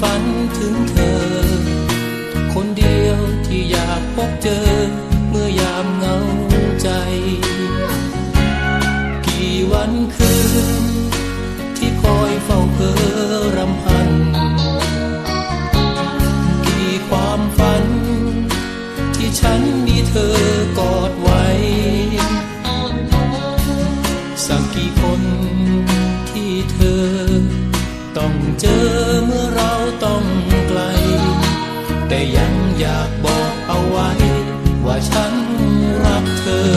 ฝันถึงเธอ คนเดียวที่อยากพบเจอ องเจอเมื่อเราต้องไกล แต่ยังอยากบอกเอาไว้ ว่าฉันรักเธอ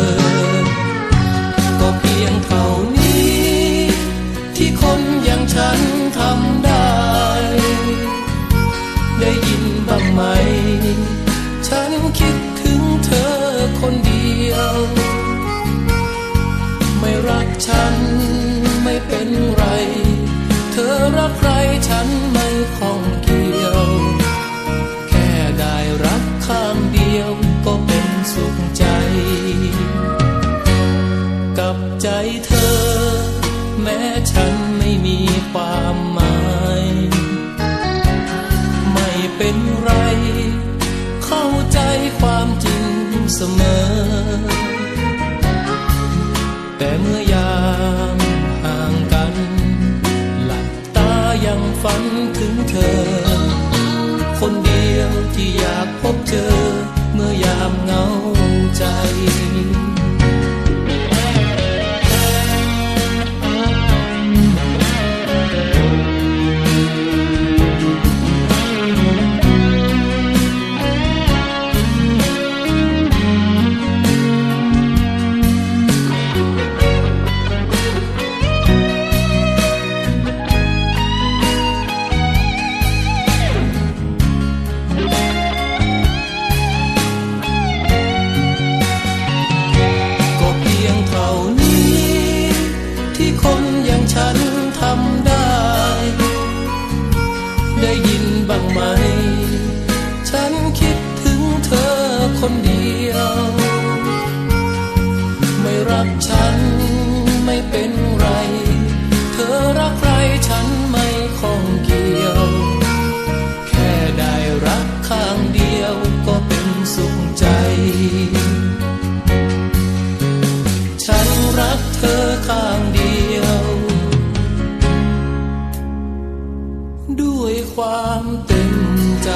ก็เพียงเท่านี้ ที่คนอย่างฉันทำ ฉันไม่ข้องเกี่ยว แค่ได้รักข้างเดียวก็เป็นสุขใจ กับใจเธอ แม้ฉันไม่มีความหมาย ไม่เป็นไร เข้าใจความจริงเสมอ แต่เมื่อ ฝันถึงเธอ คนเดียวที่อยากพบเจอ ธอข้างเดียว ด้วยความเต็มใจ